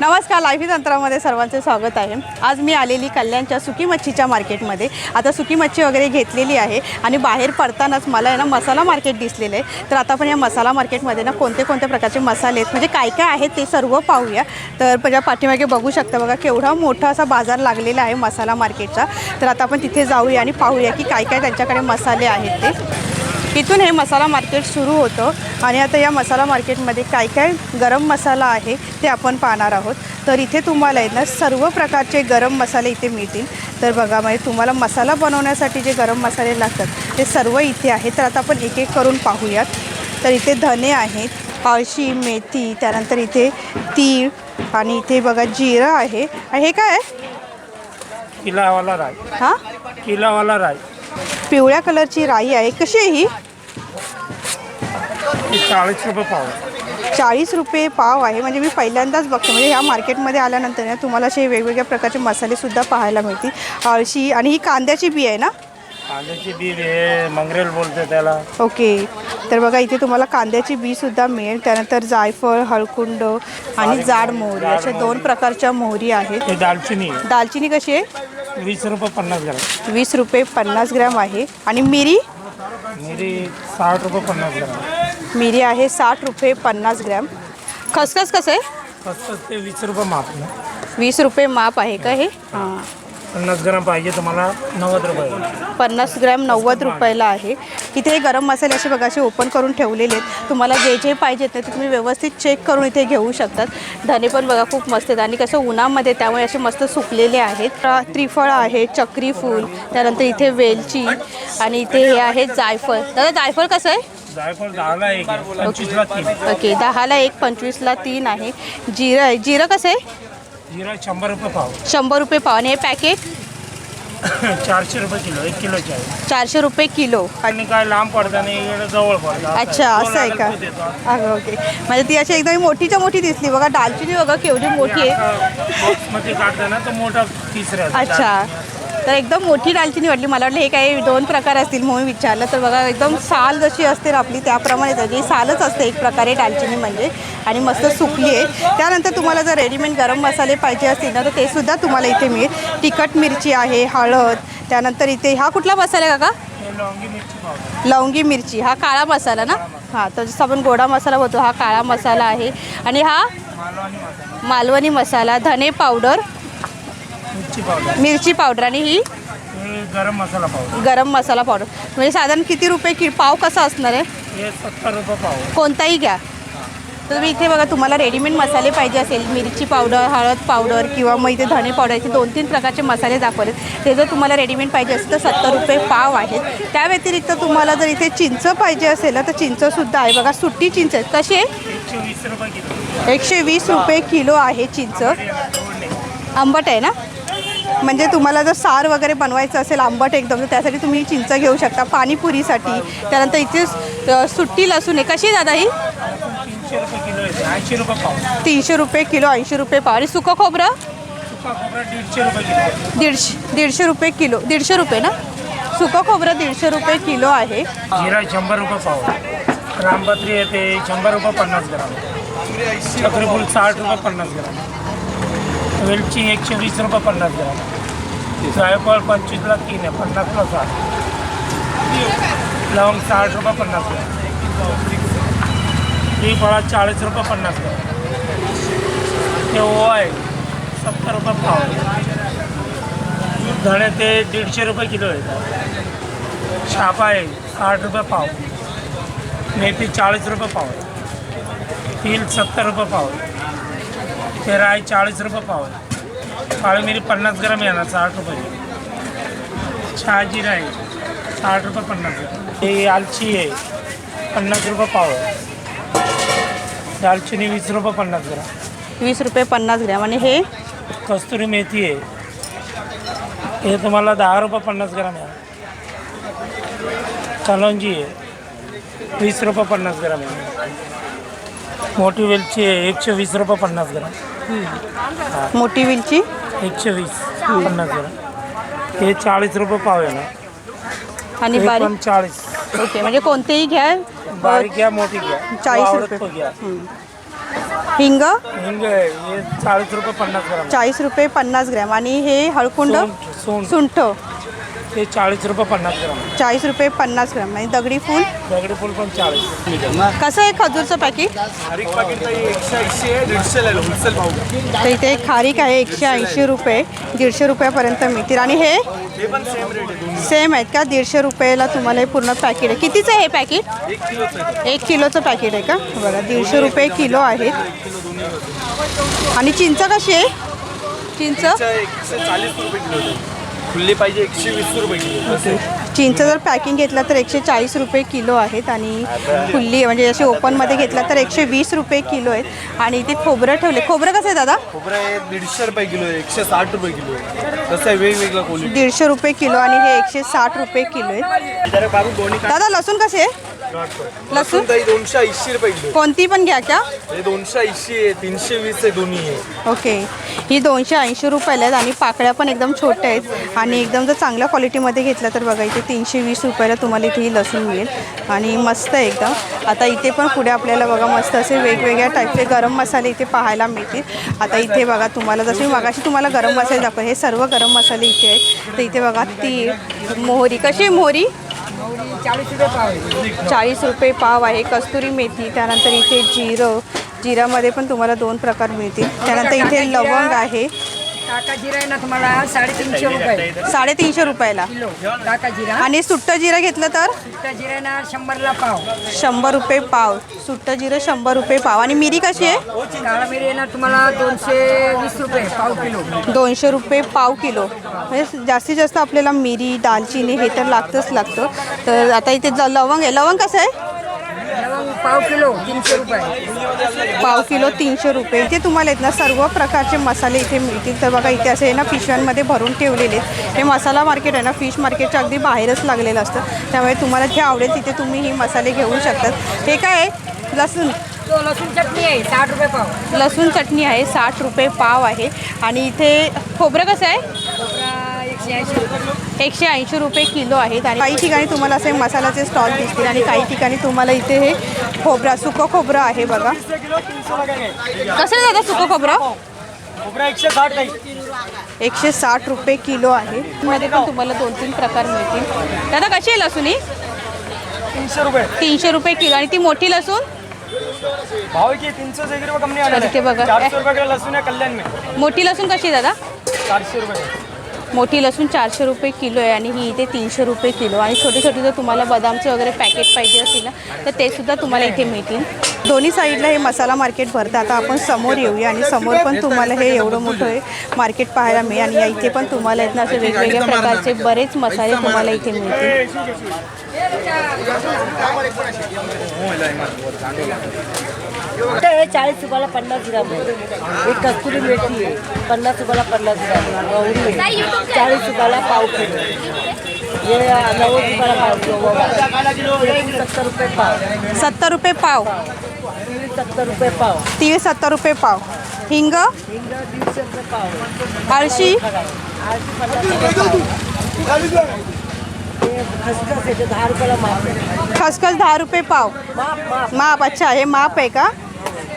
नमस्कार लाईव्ह तंत्रामध्ये सर्वांचे स्वागत आहे. आज मी आलेली कल्याणच्या सुकी मच्छीच्या मार्केटमध्ये. आता सुकी मच्छी वगैरे घेतलेली आहे आणि बाहेर पडतानाच मला आहे ना मसाला मार्केट दिसलेलं आहे. तर आता आपण या मसाला मार्केटमध्ये ना कोणते कोणते प्रकारचे मसाले आहेत म्हणजे काय काय आहेत ते सर्व पाहूया. तर माझ्या पाठीमागे बघू शकता बघा केवढा मोठा असा बाजार लागलेला आहे मसाला मार्केटचा. तर आता आपण तिथे जाऊया आणि पाहूया की काय काय त्यांच्याकडे मसाले आहेत ते. इथून हे मसाला मार्केट सुरू होतं आणि आता या मसाला मार्केटमध्ये काय काय गरम मसाला आहे ते आपण पाहणार आहोत. तर इथे तुम्हाला ना सर्व प्रकारचे गरम मसाले इथे मिळतील. तर बघा म्हणजे तुम्हाला मसाला बनवण्यासाठी जे गरम मसाले लागतात ते सर्व इथे आहे तर आता आपण एक एक करून पाहूयात. तर इथे धने आहेत अळशी मेथी त्यानंतर इथे तीळ आणि इथे बघा जिरं आहे. आणि हे काय आहे? किलावाला राय हां? किलावाला राय पिवळ्या कलरची राई आहे. कशी आहे ही? चाळीस रुपये पाव. चाळीस रुपये पाव आहे. म्हणजे मी पहिल्यांदाच बघते. म्हणजे ह्या मार्केटमध्ये आल्यानंतर ना तुम्हाला असे वेगवेगळ्या प्रकारचे मसालेसुद्धा पाहायला मिळतील. अळशी आणि ही कांद्याची बी आहे ना? कांद्याची बी मंगरेल बोलते त्याला. ओके. तर बघा इथे तुम्हाला कांद्याची बीसुद्धा मिळेल. त्यानंतर जायफळ हळकुंड आणि जाड मोहरी. अशा दोन प्रकारच्या मोहरी आहेत. दालचिनी. दालचिनी कशी आहे? वीस रुपये पन्नास ग्राम. वीस रुपये पन्नास ग्रॅम आहे. आणि मिरी? मिरी साठ रुपये पन्नास ग्राम. मिरी आहे साठ रुपये पन्नास ग्रॅम. खसखस कसं आहे? फक्त ते वीस रुपये माप ना वीस रुपये माप आहे का हे. हां. पन्नास ग्राम पाहिजे तुम्हाला नव्वद रुपये. पन्नास ग्रॅम नव्वद रुपयाला आहे. इथे गरम मसाले असे बघा असे ओपन करून ठेवलेले आहेत. तुम्हाला जे जे पाहिजेत ते तुम्ही व्यवस्थित चेक करून इथे घेऊ शकतात. धने पण बघा खूप मस्त आहेत. आणि कसं उन्हामध्ये त्यामुळे असे मस्त सुकलेले आहेत. त्रिफळ आहे चक्री फूल त्यानंतर इथे वेलची आणि इथे हे आहे जायफळ. दादा जायफळ कसं आहे? जायफळ दहाला एक ओके दहाला एक पंचवीसला तीन आहे. जिरं आहे. जिरं कसं आहे? जिरा शंभर रुपये पाव. शंभर रुपये पाव. आणि हे पॅकेट चारशे रुपये किलो एक किलोचे आहे. चारशे रुपये किलो. आणि काय लांब पडतं इकडे जवळ पडतं. अच्छा असं आहे का. अगं ओके. म्हणजे ती अशी एकदम मोठीच्या मोठी दिसली. बघा दालचिनी बघा केवढी मोठी आहे. बॉक्समध्ये काढताना मोठा तिसऱ्या अच्छा. तर एकदम मोठी दालचिनी वाटली. मला वाटलं हे काही दोन प्रकार असतील म्हणून विचारलं. तर बघा एकदम साल जशी असते ना आपली त्याप्रमाणे त्याची सालच असते एक प्रकारे दालचिनी म्हणजे. आणि मस्त सुकली आहे. त्यानंतर तुम्हाला जर रेडीमेड गरम मसाले पाहिजे असतील ना तर ते सुद्धा तुम्हाला इथे मिळेल. तिखट मिरची आहे हळद. त्यानंतर इथे हा कुठला मसाला आहे काका? लवंगी मिरची. हा काळा मसाला ना? हां तर जसं आपण गोडा मसाला होतो हा काळा मसाला आहे. आणि हा? मालवणी मसाला. धने पावडर. मिरची पावडर. मिरची पावडर आणि ही हे गरम मसाला पावडर. गरम मसाला पावडर. म्हणजे साधारण किती रुपये कि पाव कसा असणार आहे? हे सत्तर रुपये पाव. कोणताही घ्या. तर तुम्ही इथे बघा तुम्हाला रेडीमेड मसाले पाहिजे असेल मिरची पावडर हळद पावडर किंवा मग इथे धणे पावडर असे दोन तीन प्रकारचे मसाले दाखवले ते जर तुम्हाला रेडीमेड पाहिजे असेल तर सत्तर रुपये पाव आहेत. त्या व्यतिरिक्त तुम्हाला जर इथे चिंच पाहिजे असेल ना तर चिंचसुद्धा आहे. बघा सुट्टी चिंच आहे कशी आहे? एकशे वीस रुपये किलो. एकशे वीस रुपये किलो आहे चिंच. आंबट आहे ना? म्हणजे तुम्हाला जर सार वगैरे बनवायचं असेल आंबट एकदम तर त्यासाठी तुम्ही चिंच घेऊ शकता पाणीपुरीसाठी. त्यानंतर इथे सुट्टी लसूण आहे. कशी दादा ही? तीनशे रुपये किलो ऐंशी रुपये पाव. आणि सुकं खोबरं? दीडशे दीडशे रुपये किलो. दीडशे रुपये ना? सुकं खोबरं दीडशे रुपये किलो आहे. जिरा शंभर रुपये पाव. रामपत्री येते शंभर रुपये पन्नास ग्राम. साठ रुपये पन्नास ग्राम. वेलची एकशे वीस रुपये पन्नास ग्राम. जायफळ पंचवीसला तीन आहे पन्नासला साठ. लवंग साठ रुपये पन्नास ग्राम. ही फळा चाळीस रुपये पन्नास ग्राम. ते ओवा आहे सत्तर रुपये पाव. धणे ते दीडशे रुपये किलो आहे शापा आहे, साठ रुपये पाव. मेथी चाळीस रुपये पाव तीळ सत्तर रुपये पाव ते राई चाळीस रुपये पाव आहे. काळी मिरी पन्नास ग्राम येणार साठ रुपये. शहाजी राई साठ रुपये पन्नास ग्राम. ही आलची आहे पन्नास रुपये पाव आहे. दालचिनी वीस रुपये पन्नास ग्राम. वीस रुपये पन्नास ग्रॅम. आणि हे? कस्तुरी मेथी आहे. हे तुम्हाला दहा रुपये पन्नास ग्राम आहे. कलंजी आहे. वीस रुपये पन्नास ग्राम आहे. मोठी वेलची एकशे वीस रुपये पन्नास ग्राम. मोठी विलची? एकशे वीस पन्नास ग्राम. हे चाळीस रुपये पाव आहे ना. आणि बारीक? चाळीस. ओके म्हणजे कोणतेही घ्या. बारीक घ्या मोठी घ्या. चाळीस रुपये. घ्या. हिंग? हिंग चाळीस रुपये पन्नास ग्राम चाळीस रुपये पन्नास ग्रॅम. आणि हे हळकुंड? सोंठ. हे चाळीस रुपये पन्नास ग्राम. चाळीस रुपये पन्नास ग्रॅम. आणि दगडी फूल? दगडी फुल पण चाळीस. कसं आहे खजूरचं पॅकेट? खारीक पाकिट ताई एकशे ऐंशी आहे होलसेल भाव. तर इथे खारीक आहे एकशे ऐंशी रुपये दीडशे रुपयापर्यंत मिळतील. आणि हे? हे पण सेम रेट आहे. दोन्ही सेम आहेत का? दीडशे रुपयाला तुम्हाला हे पूर्ण पॅकेट आहे. कितीचं आहे हे पॅकेट? एक किलोचं आहे. एक किलोचं पॅकेट आहे का? बघा दीडशे रुपये किलो आहेत. आणि चिंच कशी आहे? चिंच? एकशे चाळीस रुपये किलो आहे. खुल्ली पाहिजे एकशे वीस रुपये किलो. असे चिंच जर पॅकिंग घेतलं तर एकशे चाळीस रुपये किलो आहेत आणि खुल्ली म्हणजे अशी ओपनमध्ये घेतला तर एकशे वीस रुपये किलो आहेत. आणि इथे खोबरं ठेवले. खोबरं कसं आहे दादा? खोबरं आहे दीडशे रुपये किलो आहे. एकशे साठ रुपये किलो आहे. तसं आहे वेगवेगळं दीडशे रुपये किलो आणि हे एकशे साठ रुपये किलो आहे बाबू दोन्ही दादा लसूण कसे आहे? लसूण? ताई दोनशे ऐंशी रुपये किलो. कोणती पण घ्या का हे दोनशे ऐंशी आहे तीनशे वीस आहे दोन्ही आहे. ओके. ही दोनशे ऐंशी रुपयाला आहेत आणि पाकळ्या पण एकदम छोट्या आहेत. आणि एकदम जर चांगल्या क्वालिटीमध्ये घेतलं तर बघा इथे तीनशे वीस रुपयाला तुम्हाला इथे ही लसूण मिळेल. आणि मस्त आहे एकदम. आता इथे पण पुढे आपल्याला बघा मस्त असे वेगवेगळ्या टाईपचे गरम मसाले इथे पाहायला मिळतील. आता इथे बघा तुम्हाला जसे मगाशी तुम्हाला गरम मसाले दाखव हे सर्व गरम मसाले इथे आहेत. तर इथे बघा तीळ मोहरी. कशी आहे मोहरी? चाळीस रुपये पाव आहे. कस्तुरी मेथी त्यानंतर इथे जिरं. जिरामध्ये पण तुम्हाला दोन प्रकार मिळतील. त्यानंतर इथे लवंग आहे. टाका जिरा आहे ना तुम्हाला साडेतीनशे रुपये. साडेतीनशे रुपयाला? किलो. टाका जिरा. आणि सुट्ट जिरं घेतलं तर? सुट्टा जिरा आहे ना शंभरला पाव. शंभर रुपये पाव. सुट्ट जिरं शंभर रुपये पाव. आणि मिरी कशी आहे? काळा मिरी आहे ना तुम्हाला दोनशे वीस रुपये पाव किलो. दोनशे रुपये पाव किलो. म्हणजे जास्तीत जास्त आपल्याला मिरी दालचिनी हे तर लागतंच लागतं. तर आता इथे ज- लवंग आहे. लवंग कसं आहे? पाव किलो तीनशे रुपये. पाव किलो तीनशे रुपये. इथे तुम्हाला आहेत ना सर्व प्रकारचे मसाले इथे मिळतील. तर बघा इथे असे आहे ना पिशव्यांमध्ये भरून ठेवलेले आहेत. हे मसाला मार्केट आहे ना फिश मार्केटच्या अगदी बाहेरच लागलेलं असतं. त्यामुळे तुम्हाला जे आवडेल तिथे तुम्ही ही मसाले घेऊ शकतात. हे काय आहे? लसूण. तो लसूण चटणी आहे साठ रुपये पाव. लसूण चटणी आहे साठ रुपये पाव आहे. आणि इथे खोबरं कसं आहे? खोबरा एकशे ऐंशी रुपये एकशे ऐंशी रुपये किलो आहेत आणि काही ठिकाणी तुम्हाला असे मसाल्याचे स्टॉल दिसतील आणि काही ठिकाणी तुम्हाला इथे हे खोबरा सुकं खोबरं आहे बघा. कसं आहे दादा सुकं खोबरं? एकशे साठ एकशे साठ रुपये किलो आहे. मध्ये पण तुम्हाला दोन तीन प्रकार मिळतील. दादा कशी आहे लसूण ही? तीनशे रुपये. तीनशे रुपये किलो. आणि ती मोठी लसूण? भाव की से कम बघा. रुपये आहे कल्याण में मोठी लसूण कशी आहे दादा? चारशे रुपये. मोठी लसूण चारशे रुपये किलो आहे आणि ही इथे तीनशे रुपये किलो. आणि छोटे छोटे जर तुम्हाला बदामचे वगैरे पॅकेट पाहिजे असतील ना तर ते सुद्धा तुम्हाला इथे मिळतील. दोन्ही साईडला हे मसाला मार्केट भरतं. आता आपण समोर येऊया आणि समोर पण तुम्हाला हे एवढं मोठं हे मार्केट पाहायला मिळेल आणि या इथे पण तुम्हाला इथं असे वेगवेगळ्या प्रकारचे बरेच मसाले तुम्हाला इथे मिळतील. हे चाळीस रुपयाला पन्नास ग्राम आहे. एक कस्तुरी मेथी आहे. पन्नास रुपयाला पन्नास ग्राम. गौरी आहे. चाळीस रुपयाला पाव किलो. हे नव्वद रुपयाला पाव किलो. हे सत्तर रुपये पाव. सत्तर रुपये पाव. हे सत्तर रुपये पाव. तीळ सत्तर रुपये पाव. हिंग? हिंग दीडशे रुपये पाव. आळशी? आळशी पन्नास रुपये पाव. हे खसखस दहा रुपयाला माप. खसखस दहा रुपये पाव. माप माप. माप अच्छा हे माप आहे का?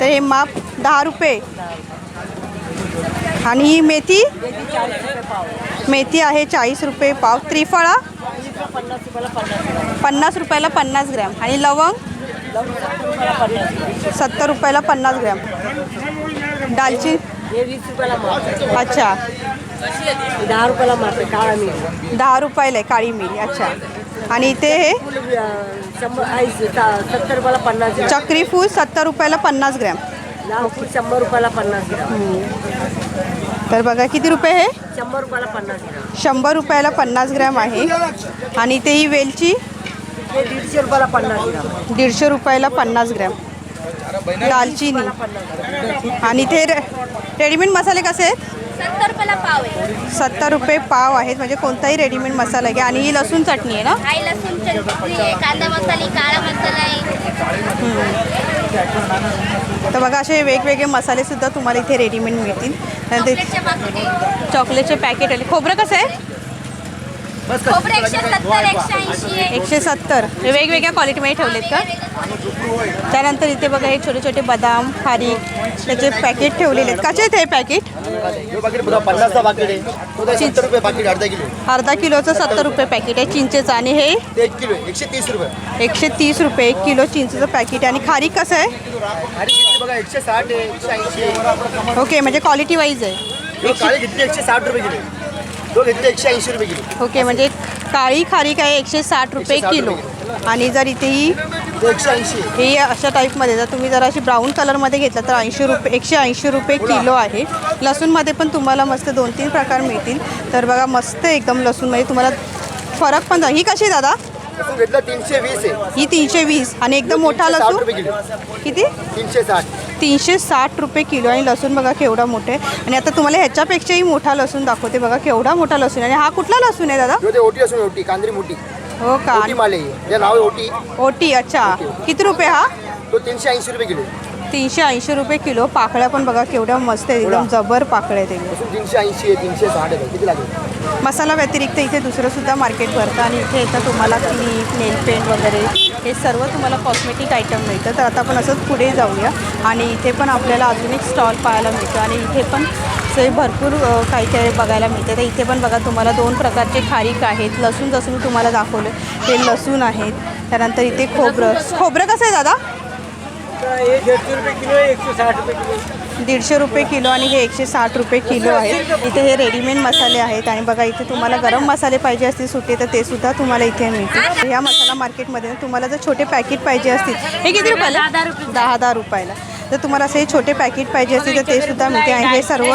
तर हे माप दहा रुपये. आणि ही मेथी? मेथी आहे चाळीस रुपये पाव. त्रिफळा? पन्नास रुपयाला पन्नास ग्राम. आणि लवंग? सत्तर रुपयाला पन्नास ग्राम. आहे अच्छा. दहा रुपयाला दहा रुपयाला आहे काळी मिरी. अच्छा. आणि इथे हे सत्तर रुपयाला पन्नास ग्राम. चक्री फूल सत्तर रुपयाला पन्नास ग्रॅम. शंभर रुपयाला पन्नास ग्राम. तर बघा किती रुपये हे? शंभर रुपयाला पन्नास ग्राम. शंभर रुपयाला पन्नास ग्रॅम आहे. आणि इथे ही वेलची? दीडशे रुपयाला पन्नास ग्राम. दीडशे रुपयाला पन्नास ग्रॅम. दालचिनी आणि ते रेडीमेड मसाले कसे आहेत? रुपयाला पाव आहे. सत्तर रुपये पाव आहेत. म्हणजे कोणताही रेडीमेड मसाला घ्या. आणि ही लसूण चटणी आहे ना? आई लसूण चटणी आहे. कांदा मसाला आहे, काळा मसाला आहे. तर बघा असे वेगवेगळे मसाले सुद्धा तुम्हाला इथे रेडीमेड मिळतील. त्यानंतर आहे चॉकलेटचे पॅकेट आले. खोबरं कसं आहे? खोबरं एकशे सत्तर एकशे ऐंशी. आहे एकशे सत्तर. हे वेगवेगळ्या क्वालिटीमध्ये ठेवलेत का? त्यानंतर इथे बघा हे छोटे छोटे बदाम खारीक त्याचे पॅकेट ठेवलेले आहेत. कसे आहेत हे पॅकेट अर्धा किलो. अर्धा किलोचं सत्तर रुपये पॅकेट आहे चिंचेचं. आणि हे? एकशे तीस रुपये. एकशे तीस रुपये एक किलो चिंचेचं पॅकेट आहे. आणि खारीक कसं आहे? ओके म्हणजे क्वालिटी वाईज आहे. एकशे साठ रुपये किलो एकशे ऐंशी रुपये किलो. ओके म्हणजे काळी खारीक आहे एकशे साठ रुपये 160 किलो. आणि जर इथे ही एकशे ऐंशी. ही अशा टाईपमध्ये जर तुम्ही जर अशी ब्राऊन कलरमध्ये घेतलं तर ऐंशी रुपये एकशे ऐंशी रुपये किलो आहे. लसूणमध्ये पण तुम्हाला मस्त दोन तीन प्रकार मिळतील. तर बघा मस्त एकदम लसूणमध्ये तुम्हाला फरक पण जा- ही कशी आहे दादा? तीनशे वीस आहे. ही तीनशे वीस. आणि एकदम मोठा लसूण? किती? तीनशे साठ. तीनशे साठ रुपये किलो आणि लसूण बघा केवढा मोठा आणि आता तुम्हाला ह्याच्यापेक्षाही मोठा लसूण दाखवते बघा केवढा मोठा लसूण आणि हा कुठला लसूण आहे दादा? ओटी असून ओटी कांदरी मोठी हो का? ओटी अच्छा. किती रुपये हा? तो तीनशे ऐंशी रुपये किलो. तीनशे ऐंशी रुपये किलो पाकळ्या पण बघा केवढ्या मस्त आहेत. एकदम जबर पाकळ्या आहेत तीनशे ऐंशी आहे तीनशे साठ आहे किती लागेल? मसाला व्यतिरिक्त इथे दुसरं सुद्धा मार्केट भरतं आणि इथे येतं तुम्हाला क्लिप नेल पेंट वगैरे हे सर्व तुम्हाला कॉस्मेटिक आयटम मिळतं. तर आता आपण असंच पुढे जाऊया. आणि इथे पण आपल्याला अजून एक स्टॉल पाहायला मिळतो. आणि इथे पण असे भरपूर काही काही बघायला मिळते. तर इथे पण बघा तुम्हाला दोन प्रकारचे खारीक आहेत. लसूण जसं मी तुम्हाला दाखवलं ते लसूण आहेत. त्यानंतर इथे खोबरं. खोबरं कसं आहे दादा? दीडशे रुपये किलो आणि हे एकशे साठ रुपये किलो आहे इथे हे रेडीमेड मसाले आहेत आणि बघा इथे तुम्हाला गरम मसाले पाहिजे असतील सुटे तर ते सुद्धा तुम्हाला इथे मिळतील. ह्या मसाला मार्केटमध्ये तुम्हाला जर छोटे पॅकेट पाहिजे असतील हे किती रुपयाला? दहा दहा रुपयाला. जर तुम्हाला असे छोटे पॅकेट पाहिजे असतील तर ते सुद्धा मिळते आणि हे सर्व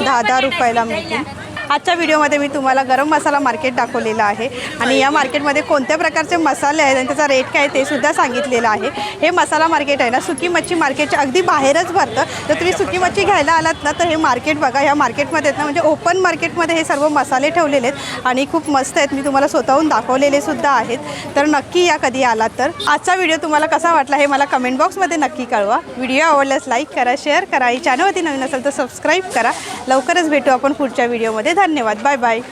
दहा दहा रुपयाला मिळतील. आजच्या व्हिडिओमध्ये मी तुम्हाला गरम मसाला मार्केट दाखवलेलं आहे. आणि या मार्केटमध्ये कोणत्या प्रकारचे मसाले आहेत आणि त्याचा रेट काय आहे ते सुद्धा सांगितलेलं आहे. हे मसाला मार्केट आहे ना सुकी मच्छी मार्केटच्या अगदी बाहेरच भरतं. तर तुम्ही सुकी मच्छी घ्यायला आलात ना तर हे मार्केट बघा ह्या मार्केटमध्ये आहेत ना म्हणजे ओपन मार्केटमध्ये हे सर्व मसाले ठेवलेले आहेत. आणि खूप मस्त आहेत मी तुम्हाला स्वतःहून दाखवलेले सुद्धा आहेत. तर नक्की या कधी आलात तर. आजचा व्हिडिओ तुम्हाला कसा वाटला हे मला कमेंट बॉक्समध्ये नक्की कळवा. व्हिडिओ आवडल्यास लाईक करा शेअर करा. आणि चॅनलवरती नवीन असेल तर सबस्क्राईब करा. लवकरच भेटू आपण पुढच्या व्हिडिओमध्ये. धन्यवाद. Bye bye.